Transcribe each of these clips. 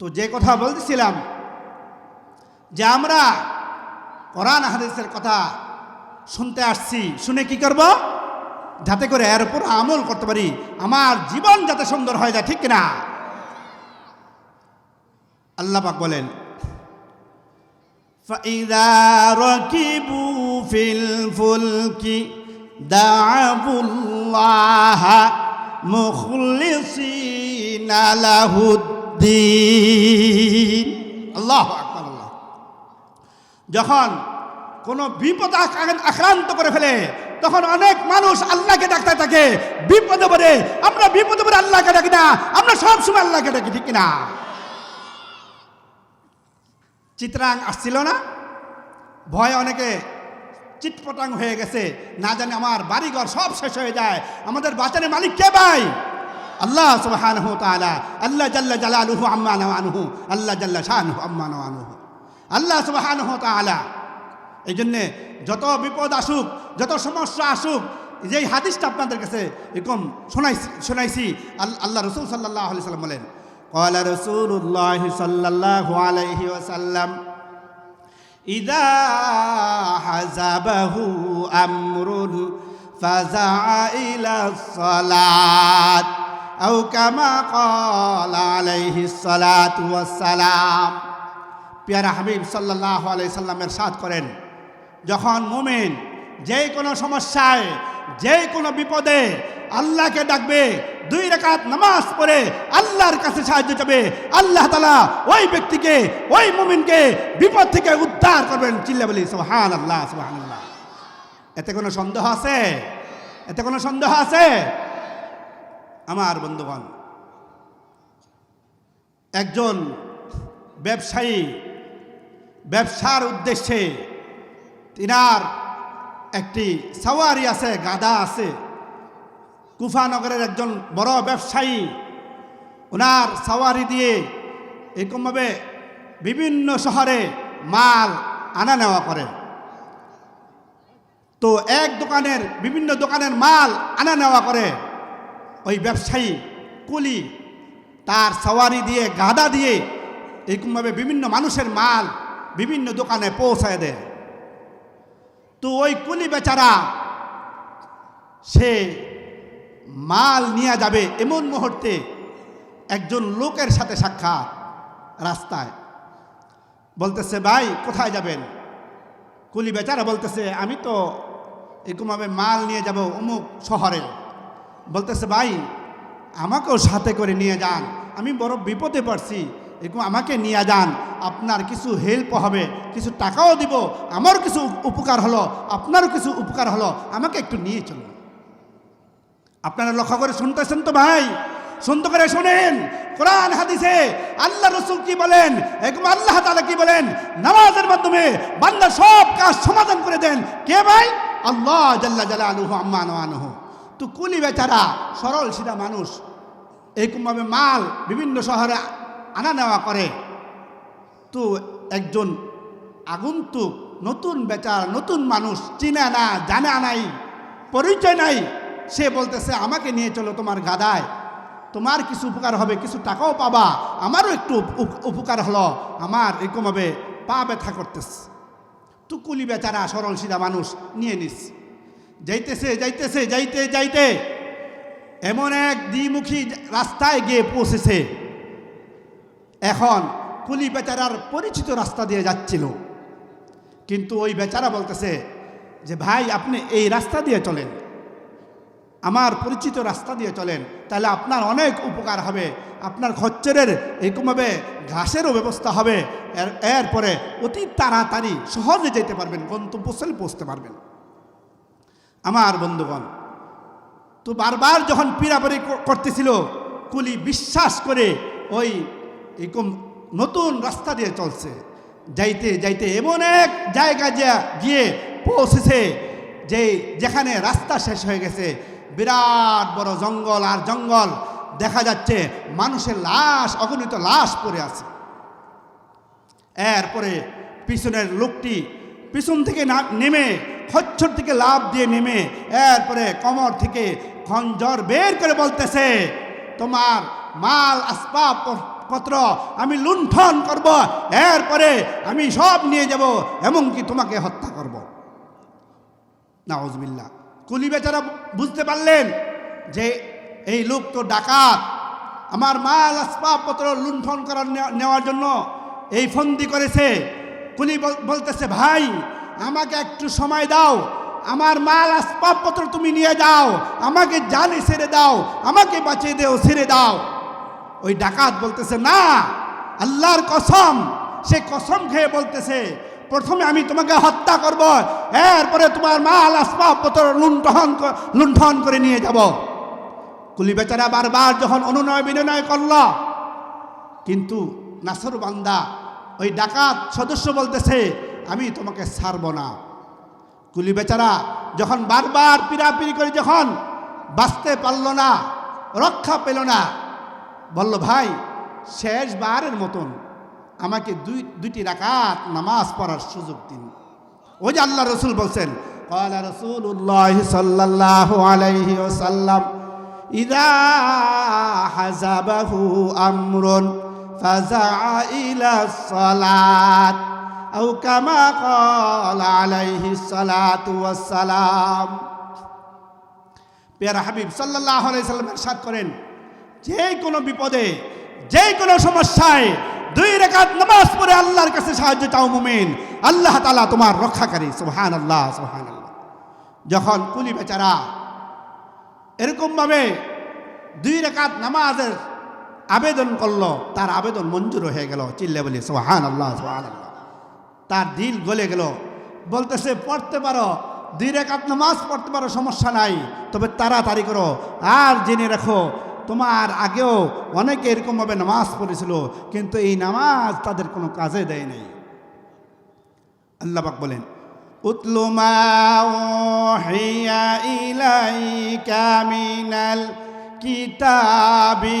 তো যে কথা বলতেছিলাম যে আমরা কোরআন হাদিসের কথা শুনতে আসছি শুনে কি করব যাতে করে এর উপর আমল করতে পারি আমার জীবন যাতে সুন্দর হয়ে যায় ঠিক কিনা আল্লাহ পাক বলেন فإذا ركبوا في الفلك دعوا الله مخلصين له الدين আল্লাহ আকবার, আল্লাহ যখন কোনো বিপদ আক্রান্ত- করে ফেলে, তখন অনেক মানুষ আল্লাহকে ডাকতে থাকে, বিপদে পড়ে। আমরা বিপদে পড়ে আল্লাহকে ডাকি না, আমরা সবসময় আল্লাহকে ডাকি, ঠিক না চিত্রাং আসছিল না? ভয় অনেকে চিটপটাং হয়ে গেছে। না জানি আমার বাড়িঘর সব শেষ হয়ে যায়। আমাদের বাঁচানের মালিক কে ভাই? আল্লাহ সুবহানাহু তাআলা আল্লাহ জাল্লা জালালুহু আম্মা নাওয়ানুহু আল্লাহ জাল্লা শানুহু আম্মা নাওয়ানুহু আল্লাহ সুবহানাহু তাআলা এই জন্যে যত বিপদ আসুক যত সমস্যা আসুক যেই হাদিসটা আপনাদের কাছে এরকম শোনাইছি শোনাইছি আল- আল্লাহ রসুল সাল্লাহ আলি সাল্লাম বলেন قال رسول الله صلى الله عليه وسلم إذا حزبه أمر فزع إلى الصلاة আউ কামা কল পিয়ারা হাবিব সাল্লাহ আলাই সাল্লামের সাথ করেন, যখন মুমিন যে কোনো সমস্যায় যে কোনো বিপদে আল্লাহকে ডাকবে, দুই রেখাত নামাজ পড়ে আল্লাহর কাছে সাহায্য চাবে, আল্লাহ তালা ওই ব্যক্তিকে, ওই মুমিনকে বিপদ থেকে উদ্ধার করবেন। চিল্লা বলি সোহান আল্লাহ সোহান আল্লাহ এতে কোনো সন্দেহ আছে? এতে কোনো সন্দেহ আছে? আমার বন্ধুগণ, একজন ব্যবসায়ী, ব্যবসার উদ্দেশ্যে তিনার একটি সাওয়ারি আছে গাদা আছে। কুফানগরের একজন বড় ব্যবসায়ী ওনার সাওয়ারি দিয়ে এরকমভাবে বিভিন্ন শহরে মাল আনা নেওয়া করে। তো এক দোকানের, বিভিন্ন দোকানের মাল আনা নেওয়া করে। ওই ব্যবসায়ী, কুলি, তার সাওয়ারি দিয়ে, গাদা দিয়ে এরকমভাবে বিভিন্ন মানুষের মাল বিভিন্ন দোকানে পৌঁছায় দেয়। তো ওই কুলি বেচারা, সে মাল নিয়ে যাবে এমন মুহূর্তে একজন লোকের সাথে সাক্ষাৎ রাস্তায়। বলতেছে, ভাই, কোথায় যাবেন? কুলি বেচারা বলতেছে, আমি তো এরকমভাবে মাল নিয়ে যাব অমুক শহরে। বলতেছে, ভাই, আমাকেও সাথে করে নিয়ে যান। আমি বড় বিপদে পড়ছি। এরকম আমাকে নিয়ে যান। আপনার কিছু হেল্প হবে, কিছু টাকাও দিব। আমারও কিছু উপকার হলো, আপনারও কিছু উপকার হলো। আমাকে একটু নিয়ে চলুন। আপনারা লক্ষ্য করে শুনতেছেন তো, ভাই? শুনতে করে শোনেন। কোরআন, হাদিসে আল্লাহ রসুল কি বলেন? এরকম আল্লাহ তালা কি বলেন? নামাজের মাধ্যমে বান্দা সব কাজ সমাধান করে দেন। কে, ভাই? আল্লাহ জাল্লা জালা আলুহু আম্মা নওয়ানুহু তো কুলি বেচারা, সরল সিধা মানুষ। এরকমভাবে মাল বিভিন্ন শহরে আনা নেওয়া করে। তো একজন আগন্তুক নতুন বেচার, নতুন মানুষ, চিনে না, জানে নাই, পরিচয় নাই, সে বলতেছে, আমাকে নিয়ে চলো তোমার গাদায়। তোমার কিছু উপকার হবে, কিছু টাকাও পাবা। আমারও একটু উপ- উপকার হলো। আমার এরকমভাবে পা ব্যথা করতেছে। তুকুলি বেচারা, সরল সিধা মানুষ, নিয়ে নিস। যাইতেছে যাইতেছে, যাইতে যাইতে। এমন এক দ্বিমুখী রাস্তায় গিয়ে পৌঁছেছে। এখন কুলি বেচারার পরিচিত রাস্তা দিয়ে যাচ্ছিল। কিন্তু ওই বেচারা বলতেছে যে, ভাই, আপনি এই রাস্তা দিয়ে চলেন। আমার পরিচিত রাস্তা দিয়ে চলেন। তাহলে আপনার অনেক উপকার হবে। আপনার খচ্চরের এরকমভাবে ঘাসেরও ব্যবস্থা হবে। এর, এরপরে অতি তাড়াতাড়ি সহজে যেতে পারবেন, গন্তব্যস্থলে পৌঁছতে পারবেন। আমার বন্ধুগণ। তো বারবার যখন ক- করতেছিল, কুলি বিশ্বাস করে ওই এরকম নতুন রাস্তা দিয়ে চলছে। যাইতে যাইতে এমন এক জায়গা গিয়ে পৌঁছেছে যে যেখানে রাস্তা শেষ হয়ে গেছে। বিরাট বড় জঙ্গল আর জঙ্গল দেখা যাচ্ছে মানুষের লাশ, অগণিত লাশ পড়ে আছে। এরপরে পিছনের লোকটি পিছন থেকে নেমে খচ্ছর থেকে লাভ দিয়ে নেমে এরপরে কমর থেকে খঞ্জর বের করে বলতেছে, তোমার মাল, আসবাব পত্র আমি লুণ্ঠন করব, এরপরে আমি সব নিয়ে যাব, এমনকি তোমাকে হত্যা করব। নাউজবিল্লা কুলি বেচারা বুঝতে পারলেন যে এই লোক তো ডাকাত। আমার মাল আসবাবপত্র লুণ্ঠন করার নেওয়ার জন্য এই ফন্দি করেছে। কুলি বলতেছে, ভাই আমাকে একটু সময় দাও। আমার মাল আসবাবপত্র তুমি নিয়ে যাও। আমাকে জানে ছেড়ে দাও। আমাকে বাঁচিয়ে দেও, ছেড়ে দাও। ওই ডাকাত বলতেছে, না, আল্লাহর কসম। সে কসম খেয়ে বলতেছে, প্রথমে আমি তোমাকে হত্যা করব, এরপরে তোমার মাল আসবাবপত্র লুণ্ঠন লুণ্ঠন করে নিয়ে যাব। কুলি বেচারা বারবার যখন অনুনয় বিনয় করল, কিন্তু নাসর বান্দা, ওই ডাকাত সদস্য বলতেছে আমি তোমাকে ছাড়ব না। কুলি বেচারা, যখন বারবার পিড়াপিড়ি করে যখন বাঁচতে পারল না, রক্ষা পেল না, বলল, ভাই, শেষবারের মতন আমাকে দুই, দুইটি রাকাত নামাজ পড়ার সুযোগ দিন। ওই যে আল্লাহ রসুল বলছেন রসুল উল্লাহ আলাইহি ওসাল্লাম হাজাবাহু আমরন ফাজা ইলা আও কামা কল আলাইহি সালাম পেয়ারা হাবিব সাল্লাহ আলাইসাল্লামের সাত করেন যে কোনো বিপদে যে কোনো সমস্যায় দুই রেখা নামাজ পড়ে আল্লাহর কাছে সাহায্য চাও মুমিন, আল্লাহ তালা তোমার রক্ষাকারী সোহান আল্লাহ সোহান আল্লাহ যখন কুলি বেচারা এরকমভাবে দুই রেখাত নামাজের আবেদন করল, তার আবেদন মঞ্জুর হয়ে গেল, চিল্লে বলি সোহান আল্লাহ সোহান আল্লাহ তার দিল গলে গেল। বলতেছে, পড়তে পারো, দুই রেখাত নামাজ পড়তে পারো, সমস্যা নাই, তবে তাড়াতাড়ি করো। আর জেনে রাখো, তোমার আগেও অনেকে এরকমভাবে নামাজ পড়েছিল, কিন্তু এই নামাজ তাদের কোনো কাজে দেয় নাই। আল্লাহ পাক বলেন, উতলু মা উহিয়া ইলাইকা কিতাবি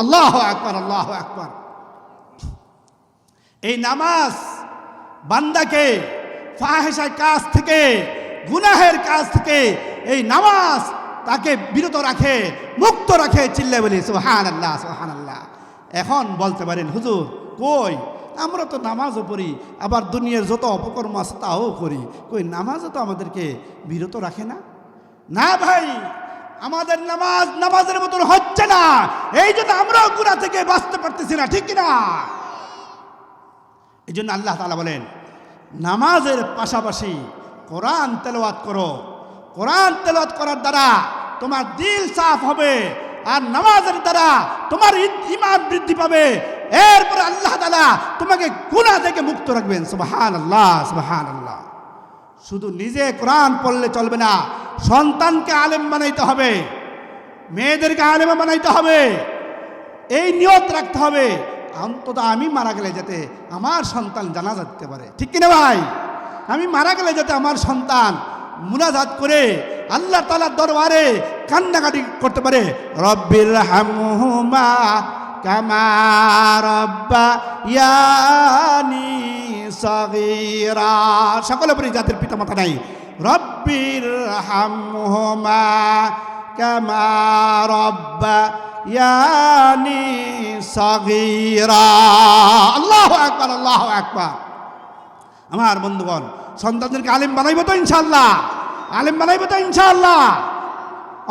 আল্লাহ আকবার আল্লাহ আকবার। এই নামাজ বান্দাকে ফাহেসার কাজ থেকে, গুনাহের কাজ থেকে এই নামাজ তাকে বিরত রাখে, মুক্ত রাখে চিল্লা বলি সোহান আল্লাহ সোহান আল্লাহ এখন বলতে পারেন, হুজুর, কই? আমরা তো নামাজও পড়ি, আবার দুনিয়ার যত অপকর্ম আছে তাও করি। কই, নামাজও তো আমাদেরকে বিরত রাখে না? না ভাই আমাদের নামাজ নামাজের মতন হচ্ছে না। এই জন্য আমরাও গুণা থেকে বাঁচতে পারতেছি না, ঠিক না এই জন্য আল্লাহ তালা বলেন, নামাজের পাশাপাশি কোরআন তেলাওয়াত করো। কোরআন তেলাওয়াত করার দ্বারা তোমার দিল সাফ হবে আর নামাজের দ্বারা তোমার ইমান বৃদ্ধি পাবে। এরপরে আল্লাহ তালা তোমাকে গুণা থেকে মুক্ত রাখবেন। সুবাহান আল্লাহ সুবাহান আল্লাহ শুধু নিজে কোরআন পড়লে চলবে না, সন্তানকে আলেম বানাইতে হবে, মেয়েদেরকে আলেমা বানাইতে হবে, এই নিয়ত রাখতে হবে। অন্তত আমি মারা গেলে যাতে আমার সন্তান জানা যেতে পারে। ঠিক কিনা ভাই? আমি মারা গেলে যাতে আমার সন্তান মুনাজাত করে আল্লাহ তালার দরবারে কান্নাকাটি করতে পারে। রব্বির কামা রব্বা ইয়ানি সগীরা। সকলে পরি জাতির পিতা মাতা নাই, রব্বির হামহুমা কামা রব্বা ইয়ানি সগীরা। আল্লাহ আকবার, আল্লাহু আকবার। আমার বন্ধুগণ, সন্তানদেরকে আলিম বানাইব তো ইনশাল্লাহ আলিম বানাইব তো ইনশাল্লাহ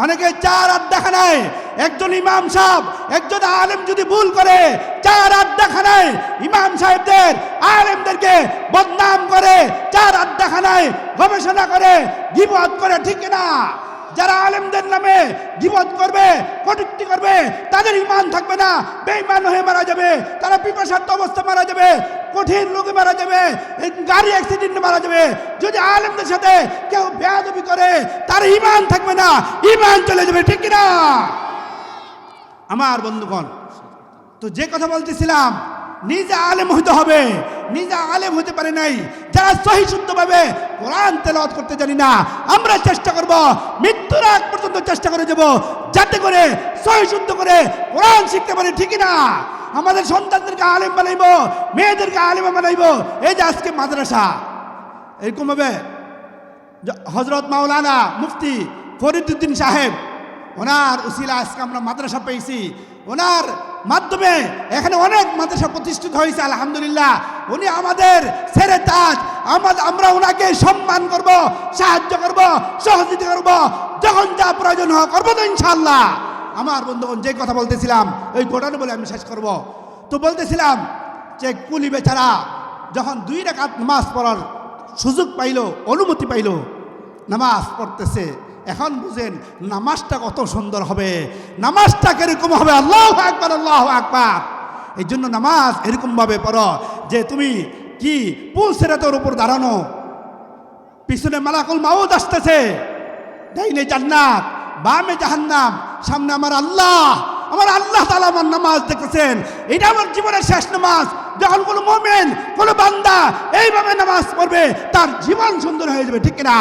অনেকে চার হাত দেখা নেয় একজন ইমাম সাহেব, একজন আলেম যদি ভুল করে, চার হাত দেখা নেয় ইমাম সাহেবদের, আলেমদেরকে বদনাম করে, চার হাত দেখা নেয় গবেষণা করে বিপদ করে, ঠিক না। যারা আলেমদের নামে গিবত করবে, কটুক্তি করবে, তাদের ইমান থাকবে না। বেঈমান হয়ে মারা যাবে, তারা পিপাসার্থ অবস্থা মারা যাবে। কঠিন রোগে মারা যাবে গাড়ি অ্যাক্সিডেন্টে মারা যাবে। যদি আলেমদের সাথে কেউ বেয়াদবি করে, তার ইমান থাকবে না ইমান চলে যাবে, ঠিক না আমার বন্ধুগণ, তো যে কথা বলতেছিলাম, নিজে আলেম হইতে হবে, নিজে আলেম হতে পারে নাই। যারা সহি শুদ্ধভাবে কোরআন তেলাওয়াত করতে জানি না, আমরা চেষ্টা করব, মৃত্যুর আগ পর্যন্ত চেষ্টা করে যাব, যাতে করে সহি শুদ্ধ করে কোরআন শিখতে পারি ঠিকই না আমাদের সন্তানদেরকে আলেম বানাইব, মেয়েদেরকে আলেম বানাইব। এই যে আজকে মাদ্রাসা, এরকমভাবে হজরত মাওলানা মুফতি ফরিদুদ্দিন সাহেব, ওনার উসিলা আজকে আমরা মাদ্রাসা পেয়েছি। ওনার মাধ্যমে এখানে অনেক মাদ্রাসা প্রতিষ্ঠিত হয়েছে, আলহামদুলিল্লাহ। উনি আমাদের ছেড়ে তাজ আমরা ওনাকে সম্মান করব, সাহায্য করব, সহযোগিতা করব, যখন যা প্রয়োজন হয় করব তো ইনশাল্লাহ আমার বন্ধুগণ যে কথা বলতেছিলাম, ওই ঘটনা বলে আমি শেষ করব। তো বলতেছিলাম যে কুলি বেচারা যখন দুই রাকাত নামাজ পড়ার সুযোগ পাইল, অনুমতি পাইল, নামাজ পড়তেছে। এখন বুঝেন, নামাজটা কত সুন্দর হবে। নামাজটা কীরকম হবে? আল্লাহ আকবার আল্লাহ আকবার। এই জন্য নামাজ এরকমভাবে পড়ো যে তুমি কি পুল সেরাতের উপর দাঁড়ানো, পিছনে মালাকুল মাউদ আসতেছে, ডাইনে জান্নাত বামে জাহান্নাম, সামনে আমার আল্লাহ। আমার আল্লাহ তালা আমার নামাজ দেখতেছেন। এটা আমার জীবনের শেষ নামাজ। যখন কোনো মোমেন, কোনো বান্দা এইভাবে নামাজ পড়বে, তার জীবন সুন্দর হয়ে যাবে, ঠিক না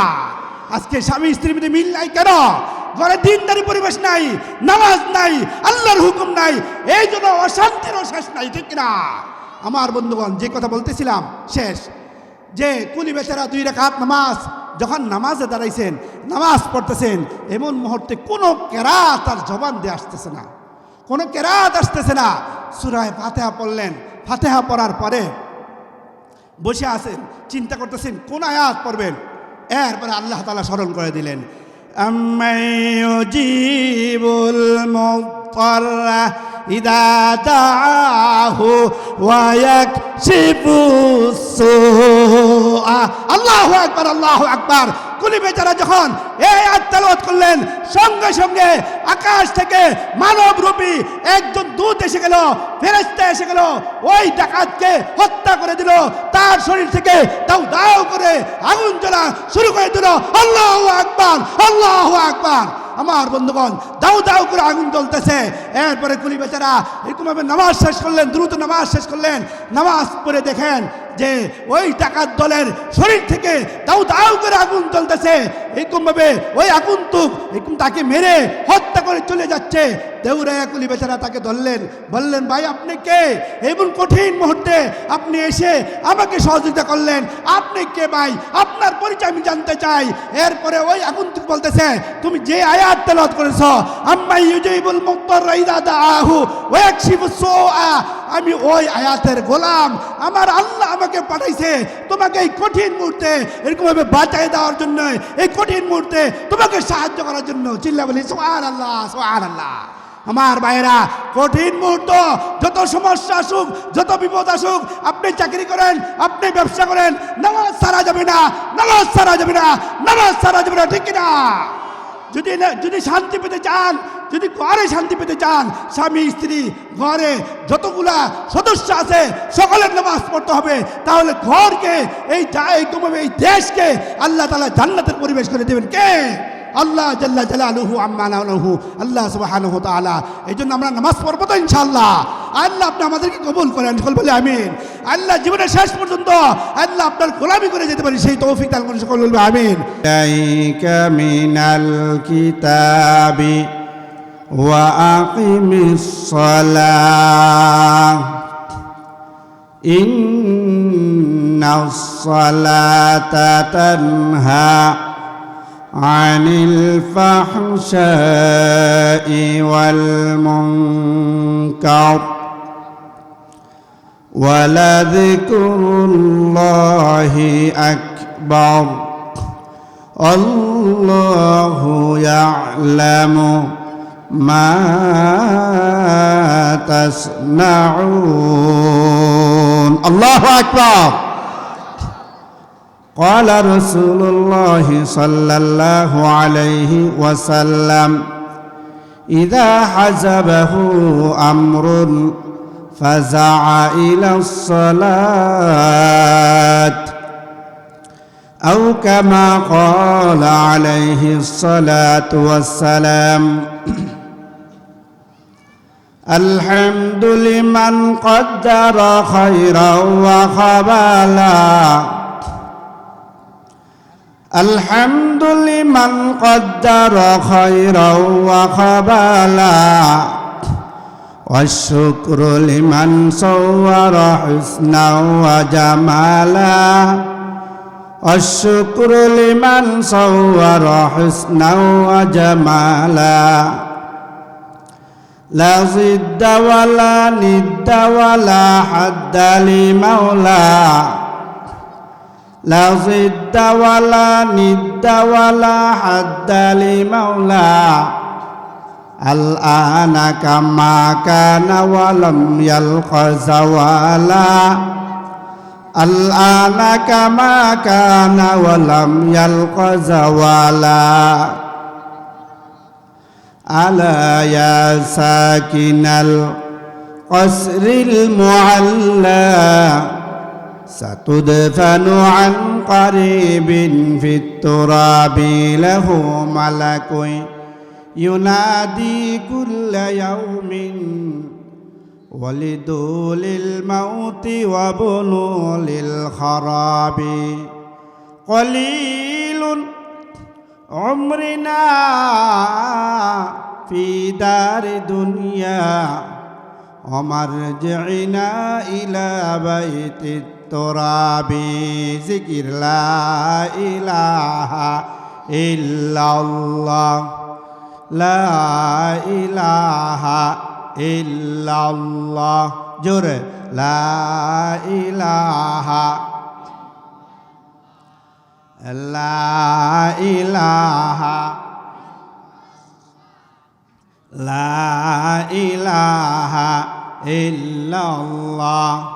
আজকে স্বামী স্ত্রীর মধ্যে মিল নাই কেন? ঘরে দিনদারি পরিবেশ নাই, নামাজ নাই, আল্লাহর হুকুম নাই, এই জন্য অশান্তিরও শেষ নাই, ঠিক না আমার বন্ধুগণ, যে কথা বলতেছিলাম, শেষ। যে কুলি বেচারা দুই রেখাত নামাজ যখন নামাজে দাঁড়াইছেন, নামাজ পড়তেছেন, এমন মুহূর্তে কোনো কেরাত তার জবান দিয়ে আসতেছে না। কোনো কেরাত আসতেছে না। সুরায় ফাতেহা পড়লেন। ফাতেহা পড়ার পরে বসে আছেন, চিন্তা করতেছেন, কোন আয়াত পড়বেন? এরপরে আল্লাহ তালা স্মরণ করে দিলেন জীবুল ইদা দাহু ওয়ায়াকশিফু সুআ আল্লাহু আকবার আল্লাহু আকবার। কুলি বেচারা যখন এই আত্মালত করলেন, সঙ্গে সঙ্গে আকাশ থেকে মানব রূপী একজন দূত এসে গেল ফেরেস্তা এসে গেল, ওই ডাকাতকে হত্যা করে দিল, তার শরীর থেকে দাও দাও করে আগুন জ্বলা শুরু করে দিল। আল্লাহ আকবার আল্লাহ আকবার। আমার বন্ধুগণ, দাও দাও করে আগুন জ্বলতেছে। এরপরে কুলি বেচারা এরকমভাবে নামাজ শেষ করলেন, দ্রুত নামাজ শেষ করলেন। নামাজ পড়ে দেখেন যে ওই টাকার দলের শরীর থেকে দাউ দাউ করে আগুন জ্বলতেছে। এরকমভাবে ওই আগুন তুক এরকম তাকে মেরে হত্যা করে চলে যাচ্ছে। দেউরায়া কুলি বেচারা তাকে ধরলেন। বললেন, ভাই, আপনি কে? এমন কঠিন মুহূর্তে আপনি এসে আমাকে সহযোগিতা করলেন। আপনি কে ভাই? আপনার পরিচয় আমি জানতে চাই। এরপরে ওই আগুন তুক বলতেছে, তুমি যে আয়াত তেলাওয়াত করেছ আম্মাই ইউজাইবুল মুক্তার রাইদা দাহু ওয়াকশিফু সুআ, আমি ওই আয়াতের গোলাম। আমার আল্লাহ আমাকে পাঠাইছে, তোমাকে এই কঠিন মুহূর্তে এরকমভাবে বাঁচাই দেওয়ার জন্য, এই কঠিন মুহূর্তে তোমাকে সাহায্য করার জন্য চিল্লা বলি সোহার আল্লাহ সোহার আল্লাহ আমার ভাইরা কঠিন মুহূর্ত, যত সমস্যা আসুক, যত বিপদ আসুক, আপনি চাকরি করেন, আপনি ব্যবসা করেন, নামাজ সারা যাবে না, নামাজ সারা যাবে না, নামাজ সারা যাবে না, ঠিক না যদি যদি শান্তি পেতে চান, যদি ঘরে শান্তি পেতে চান, স্বামী, স্ত্রী, ঘরে যতগুলা সদস্য আছে, সকলের নামাজ পড়তে হবে। তাহলে ঘরকে, এই এই দেশকে আল্লাহ তালা জান্নাতের পরিবেশ করে দেবেন। কে? আল্লাহ জাল্লা জালালুহু আম্মানাহু আল্লাহ সুবহানাহু তাআলা এই জন্য আমরা নামাজ পড়বো তো ইনশাআল্লাহ আল্লাহ আপনি আমাদেরকে কবুল করেন সকল বলে আমিন আল্লাহ জীবনের শেষ পর্যন্ত আল্লাহ আপনার গোলামি করে যেতে পারি সেই তৌফিক দান করেন সকল বলবে আমিন إليك من الكتاب وأقم الصلاة إن الصلاة تنهى عن الفحشاء والمنكر ولذكر الله أكبر الله يعلم ما تصنعون الله أكبر قال رسول الله صلى الله عليه وسلم إذا حزبه أمر فزع إلى الصلاة أو كما قال عليه الصلاة والسلام الحمد لمن قدر خيرا وخبالا الحمد لمن قدر خيرا وخبالا والشكر لمن صور حسنا وجمالا والشكر لمن صور حسنا وجمالا لا ضد ولا ند ولا حد لمولى لا ضد ولا ند ولا حد لمولى الآن كما كان ولم يلق زوالا. الآن كما كان ولم يلق زوالا. ألا يا ساكن القصر المعلى. ستدفن عن قريب في التراب له ملك ينادي كل يوم ولدوا للموت وبنوا للخراب. قليل عمرنا في دار دنيا ومرجعنا إلى بيت التراب ذكر لا إله إلا الله. لا إله إلا الله. جر لا إله. لا إله. لا إله إلا الله.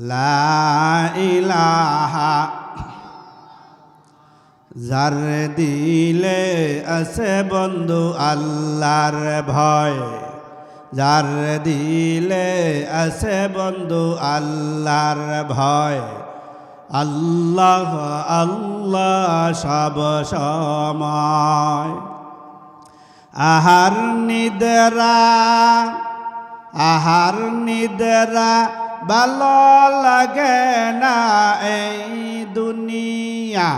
লাহা যার দিলে আছে বন্ধু আল্লাহর ভয়, যার দিলে আছে বন্ধু আল্লাহর ভয়। আল্লাহ আল্লাহ সব সময়। আহার নিদরা আহার নিদরা ভালো লাগে না এই দুনিয়া।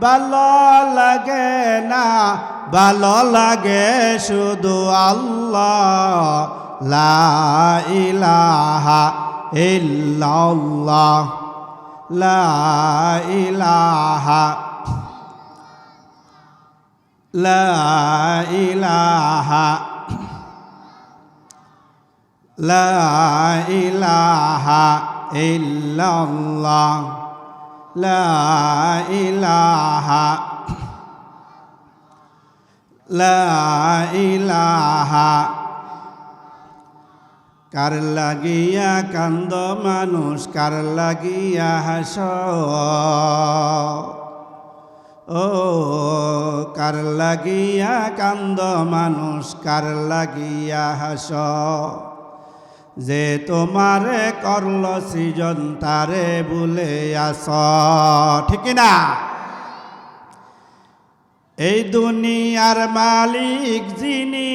ভালো লাগে না, ভালো লাগে শুধু আল্লাহ। লা ইলাহা লা ইলাহা। লা ইলাহা লা ইলাহা ইল্লাল্লাহ। লা ইলাহা লা ইলাহা। কার লাগিয়া কান্দ মানুষ, কার লাগিয়া হাস। ও কার লাগিয়া কান্দ মানুষ, কার লাগিয়া হাস। যে তোমারে করল সৃজন, তারে বলে আস। ঠিক না এই দুনিয়ার মালিক যিনি,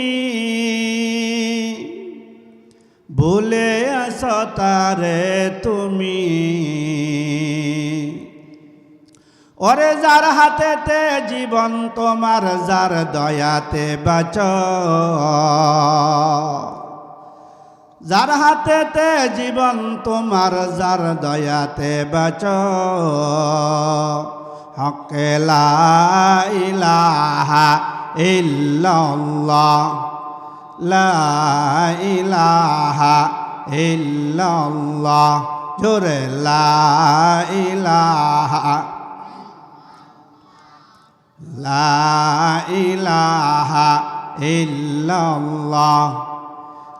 ভুলে আস তারে তুমি। ওরে যার হাতেতে জীবন, তোমার যার দয়াতে বাঁচ। যার হাতেতে জীবন তোমার, যার দয়াতে বাঁচ। হকে লা ইলাহা ইল্লাল্লাহ, লা ইলাহা ইলাহা, লা ইলাহা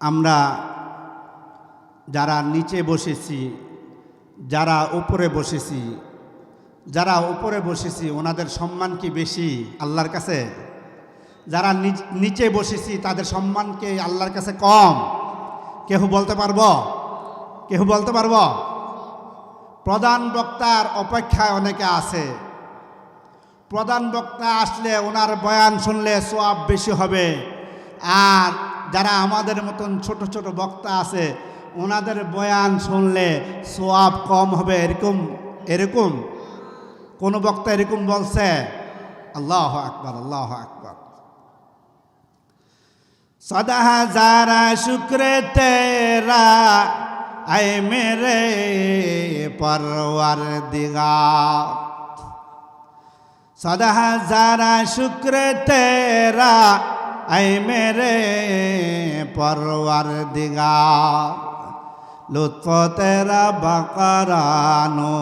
আমরা যারা নিচে বসেছি, যারা উপরে বসেছি, যারা উপরে বসেছি ওনাদের সম্মান কি বেশি আল্লাহর কাছে? যারা নিচ- বসেছি তাদের সম্মান কি আল্লাহর কাছে কম? কেউ বলতে পারব? কেউ বলতে পারব? প্রধান বক্তার অপেক্ষায় অনেকে আছে। প্রধান বক্তা আসলে ওনার বয়ান শুনলে সোয়াব বেশি হবে। আর যারা আমাদের মতন ছোট ছোট বক্তা আছে, ওনাদের বয়ান শুনলে সোয়াব কম হবে, এরকম এরকম? কোন বক্তা এরকম বলছে? আল্লাহ আকবর আল্লাহ আকবর। সদা যারা শুক্রে তেরা, আয় মেরে পরওয়ার দিগা সদা হাজারা শুক্রে তেরা আই মেরে পরওয়ার দিগা লুৎফ তেরা বাকারানো,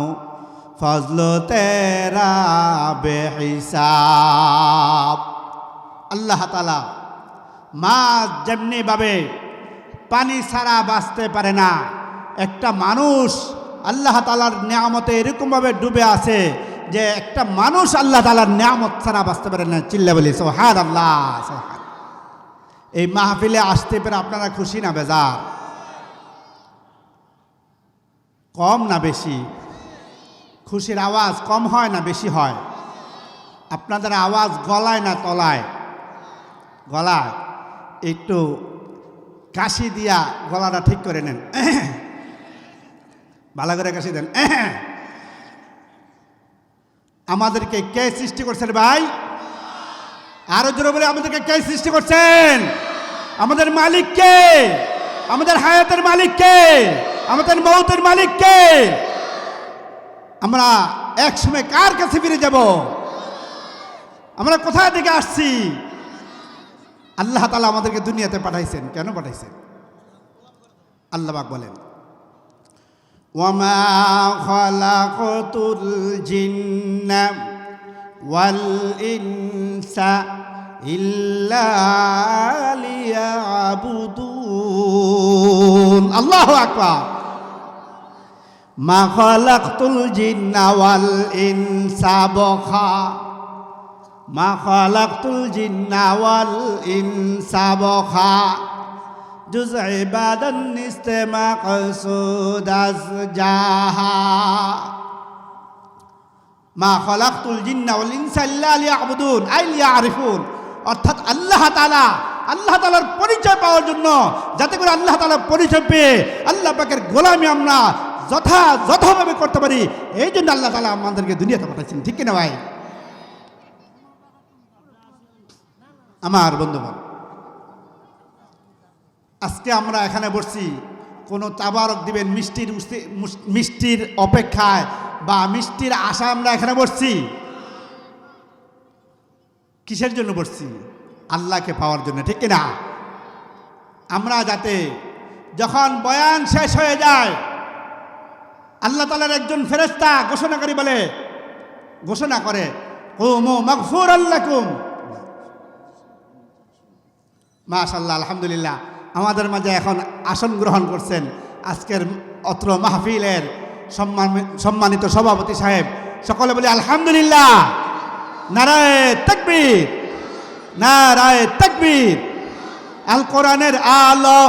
ফজল তেরা বেহিসাব। আল্লাহ তালা মাছ যেমনিভাবে পানি ছাড়া বাঁচতে পারে না, একটা মানুষ আল্লাহ তালার নিয়ামতে এরকমভাবে ডুবে আছে যে একটা মানুষ আল্লাহ তালার নিয়ামত ছাড়া বাঁচতে পারে না। চিল্লা বলি সোহাদ আল্লাহ সোহাদ এই মাহফিলে আসতে পেরে আপনারা খুশি না, বেজার? কম না বেশি? খুশির আওয়াজ কম হয় না বেশি হয়? আপনাদের আওয়াজ গলায় না তলায়? গলায়। একটু কাশি দিয়া গলাটা ঠিক করে নেন। ভালো করে কাশি দেন। আমাদেরকে কে সৃষ্টি করছেন ভাই? আরও জোরে বলে, আমাদেরকে কে সৃষ্টি করছেন? আমাদের মালিক কে? আমাদের হায়াতের মালিক কে? আমাদের মৌতের মালিক কে? আমরা এক সময় কার কাছে ফিরে যাব? আমরা কোথায় থেকে আসছি? আল্লাহ তালা আমাদেরকে দুনিয়াতে পাঠাইছেন। কেন পাঠাইছেন? আল্লাহ পাক বলেন ওয়ামা খালাকতুল জিন্না। والإنس إلا ليعبدون. الله أكبر. ما خلقت الجن والإنس بخا. ما خلقت الجن والإنس بخا. جزء عبادا استمع قصود أزجاها. মা খালাকতুল জিন্না ওয়াল ইনসা ইল্লা লিয়াবুদুন, আই লিয়ারিফুন। অর্থাৎ আল্লাহ তাআলা, আল্লাহ তাআলার পরিচয় পাওয়ার জন্য যাতে করে আল্লাহ তাআলার পরিচয় পেয়ে আল্লাহ পাকের গোলামি আমরা যথা যথাভাবে করতে পারি, এই জন্য আল্লাহ তাআলা আমাদেরকে দুনিয়াতে পাঠাচ্ছেন। ঠিক কিনা ভাই? আমার বন্ধুগণ, আজকে আমরা এখানে বসছি কোনো তাবারক দিবেন মিষ্টির মিষ্টির অপেক্ষায় বা মিষ্টির আশা আমরা এখানে বসছি? কিসের জন্য বসছি? আল্লাহকে পাওয়ার জন্য, ঠিক কিনা? আমরা যাতে যখন বয়ান শেষ হয়ে যায়, আল্লাহ তালার একজন ফেরেস্তা ঘোষণাকারী বলে, ঘোষণা করে ও মো মগফুর আল্লাকুম মাশাল্লাহ আলহামদুলিল্লাহ। আমাদের মাঝে এখন আসন গ্রহণ করছেন আজকের অত্র মাহফিলের সম্মান, সম্মানিত সভাপতি সাহেব। সকলে বলি আলহামদুলিল্লাহ। নারায় তকবীর। নারায় তকবীর। আল কোরআনের আলো।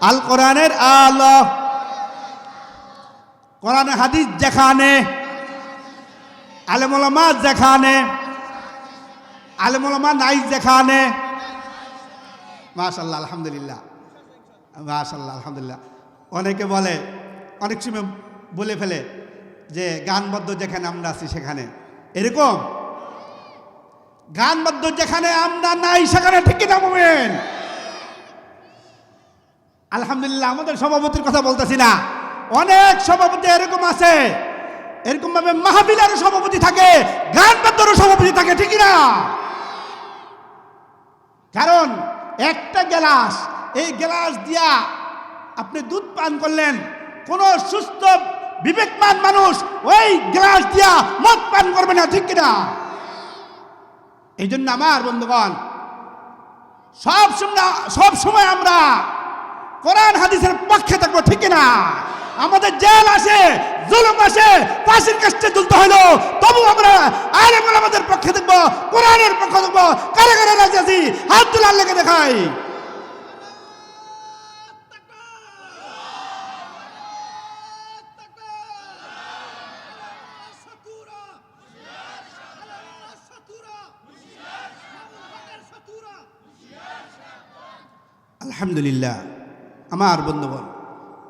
আল কোরআনের আলো। কোরআন হাদিস যেখানে আলেমুলামা যেখানে আলেমুলামা নাই যেখানে মাশাল্লাহ আলহামদুলিল্লাহ। মাশাল্লাহ আলহামদুলিল্লাহ। অনেকে বলে, অনেক সময় বলে ফেলে যে গানবদ্ধ যেখানে আমরা আছি সেখানে। এরকম? গানবদ্ধ যেখানে আমরা নাই, সেখানে ঠিক কিনা বলবেন আলহামদুলিল্লাহ, আমাদের সভাপতির কথা বলতেছি না। অনেক সভাপতি এরকম আছে। এরকম ভাবে মাহফিলেরও সভাপতি থাকে, গানবদ্ধরও সভাপতি থাকে, ঠিক না কারণ একটা গ্লাস, এই গ্লাস দিয়া আপনি দুধ পান করলেন, কোন সুস্থ বিবেকমান মানুষ ওই গ্লাস দিয়া মদ পান করবে না, ঠিক কিনা? এই জন্য আমার বন্ধুগণ, সব সময় সব সময় আমরা কোরআন, হাদিসের পক্ষে থাকব, ঠিক না আমাদের জেল আসে, জুলুম আসে, ফাঁসির কাছে তুলতে হলো। তবু আমরা আরে আমাদের পক্ষে থাকব কোরআনের পক্ষে থাকব কারে কারে রাজি আছি, হাত তুলে আল্লাহকে দেখাই। আলহামদুলিল্লাহ, আমার বন্ধুগণ